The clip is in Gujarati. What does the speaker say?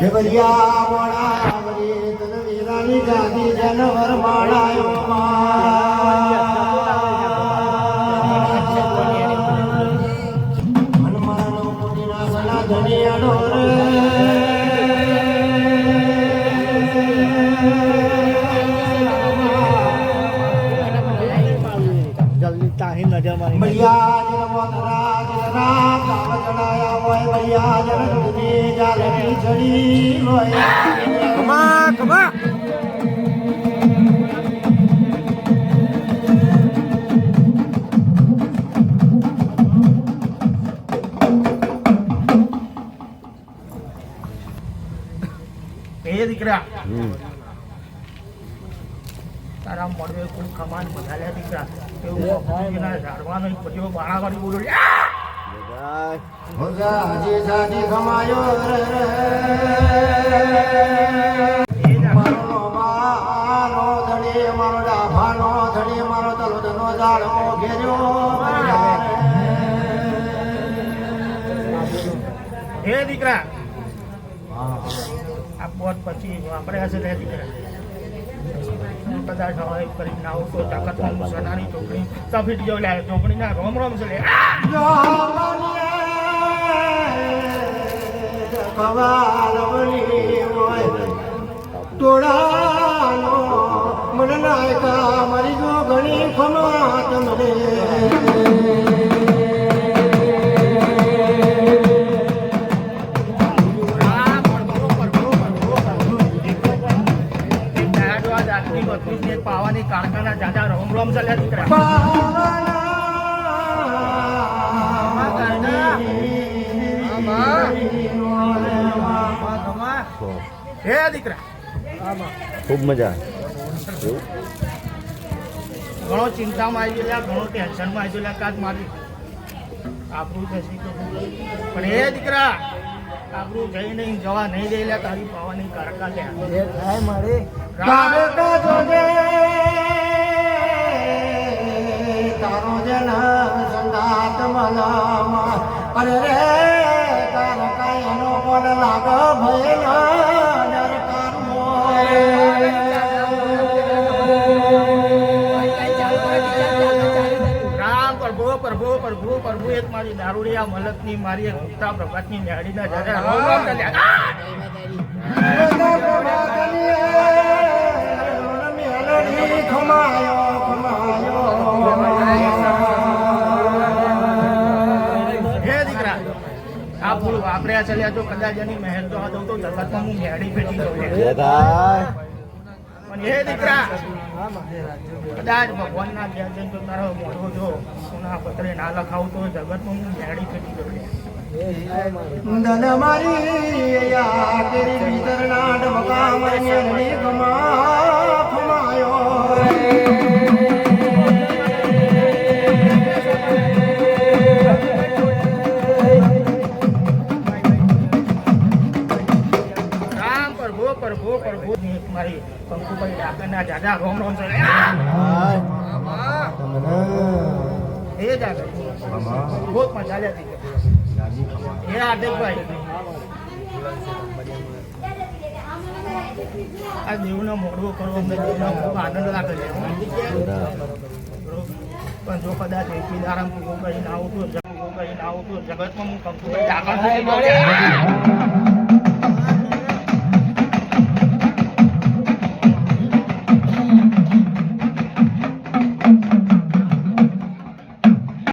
દેવરિયા મોણા વરે તન વીરાની ગાદી જનવર માળાયો હનુમાનો હોય મૈયા જન દુની જાલની ચડી ખમા ખમા એ દીકરા. તારા મળે કોઈ કમાન બધા દીકરા એવું ઝાડવાનો પછી બાણાવાળી બોલો હોજા સાજી સમાયો રે મારો ધણી, મારો ડાભાનો ધણી, મારો તલોદનો ઝાડવો ઘેર્યો હે. દીકરા આ બોટ પછી આપણે લે દીકરા. કદાચ હવે કરીને આવું તો તાકાત સોનાની ચોકડી તફીટ જો લાગે ચોકડીના રોમ રોમ છે ટોળાનો મન નાયકા મારી જો ઘણી ખમા તમને ને પાવાની કાળકાના જાજા રોમ રોમ છે દીકરા. હે દીકરા. ખૂબ મજા. ઘણો ચિંતામાં આવી ગયેલા ઘણો ટેન્શનમાં આવી ગયેલા કાચ મારી. આપણું થશે તો પણ એ દીકરા આપણું જઈ નહીં જવા નહીં દેલા તારી પાવાની કારકા લે મારે. જોજે તારો જન સંદાત મનામાં અરે રે તારકા એનો પણ લાગ પ્રભુ એક મારી દારૂડિયા મલકની મારી એક મુક્તા પ્રભાતની ન્યાડીના જરા વાપર્યા ચાલ્યા જો કદાચ એની મહેલ તો તો જગતમાં હું દીકરા કદાચ ભગવાનના મોઢો જો સોના પત્રે ના લખાવ તો જગતમાં હું ન્યાડી ફેટી મારી મારી કંકુભાઈ ડાકરના જાજા રોમ રોમ છે. એ આગળ બહુ મજા એ હાર્દિકભાઈ આ દેવનો મોડવો કરવો અમને દેવનો ખૂબ આનંદ લાગે છે. પણ જો કદાચ એકી દારામ પૂરો ના આવતો તો પૂરો કરીને આવું તો જગતમાં હું કંકુભાઈ ડાકણ